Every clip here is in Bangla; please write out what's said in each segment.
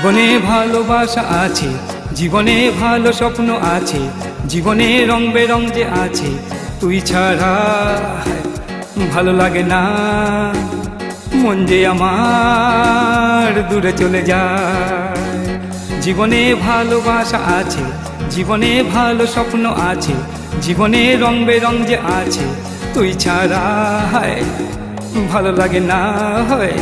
জীবনে ভালোবাসা আছে, জীবনে ভালো স্বপ্ন আছে, জীবনে রং বেরং যে আছে, তুই ছাড়া ভালো লাগে না। মন যে আমার দূরে চলে যায়। জীবনে ভালোবাসা আছে, জীবনে ভালো স্বপ্ন আছে, জীবনে রং বেরং যে আছে, তুই ছাড়া হায় ভালো লাগে না হয়।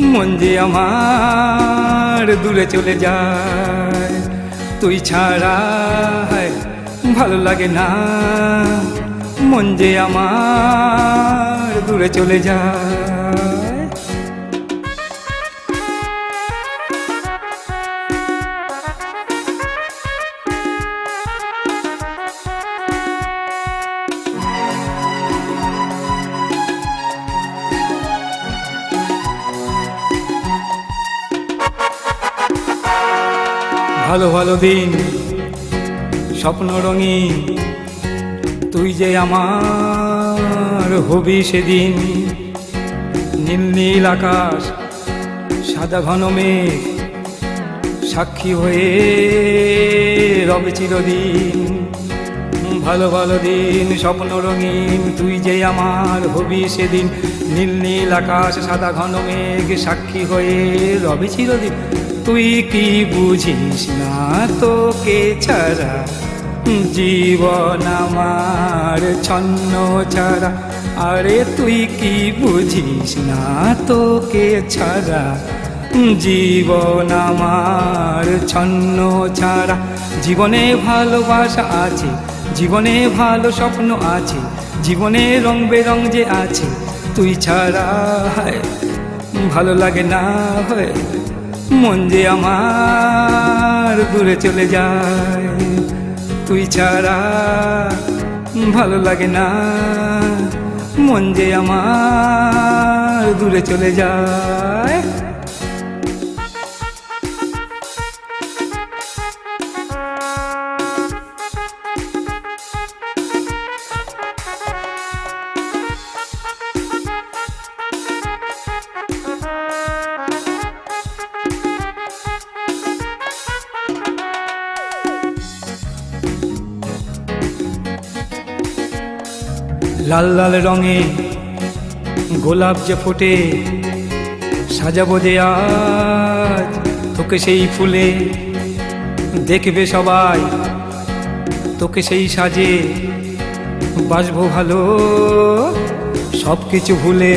মন যে আমার দূরে চলে যায়, তুই ছাড়া ভালো লাগে না। মন যে আমার দূরে চলে যায়। ভালো ভালো দিন, স্বপ্ন রঙিন, তুই যে আমার হবি সেদিন। নীল নীল আকাশ, সাদা ঘন মেঘ, সাক্ষী হয়ে রবে চিরদিন। ভালো ভালো দিন, স্বপ্ন রঙিন, তুই যে আমার হবি সেদিন। নীল নীল আকাশ, সাদা ঘন মেঘ, সাক্ষী হয়ে রবে চিরদিন। তুই কি বুঝিস না তোকে ছাড়া? জীবন আমার ছন্ন ছাড়া। আরে তুই কি বুঝিস না তোকে ছাড়া? জীবন আমার ছন্ন ছাড়া। জীবনে ভালোবাসা আছে, জীবনে ভালো স্বপ্ন আছে, জীবনে রং বেরং যে আছে, তুই ছাড়া হয়, ভালো লাগে না হয়। মন যে আমার দূরে চলে যায়, তুই ছাড়া ভালো লাগে না। মন যে আমার দূরে চলে যায় লাল লাল রঙে গোলাপ যে ফোটে, সাজাবো যে আজ। তোকে সেই ফুলে দেখবে সবাই, তোকে সেই সাজে বাসবো ভালো। সব কিছু ভুলে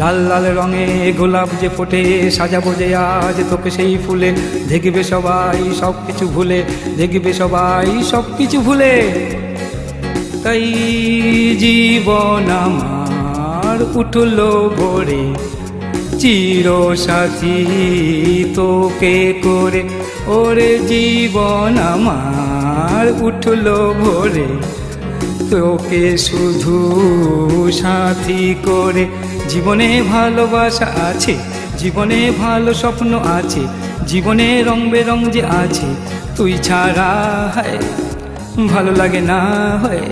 লাল লাল রঙে গোলাপ যে ফোটে, সাজাবো যে আজ। তোকে সেই ফুলে দেখবে সবাই সব কিছু ভুলে দেখবে সবাই সব কিছু ভুলে তাই জীবন আমার উঠল ভোরে। চির সাথী তোকে করে, ওরে জীবন আমার উঠল ভোরে। তোকে শুধু সাথী করে, জীবনে ভালোবাসা আছে, জীবনে ভালো স্বপ্ন আছে, জীবনে রং বেরং যে আছে, তুই ছাড়া হয়, ভালো লাগে না হয়।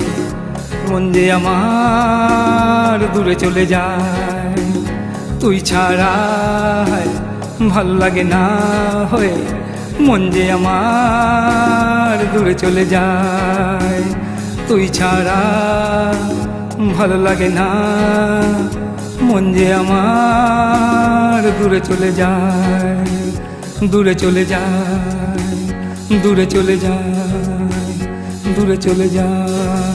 মন যে আমার দূরে চলে যায়, তুই ছাড়া ভালো লাগে না হয়ে মন যে আমার দূরে চলে যায়, তুই ছাড়া ভালো লাগে না মন যে আমার দূরে চলে যায়, দূরে চলে যায়, দূরে চলে যায়, দূরে চলে যায়।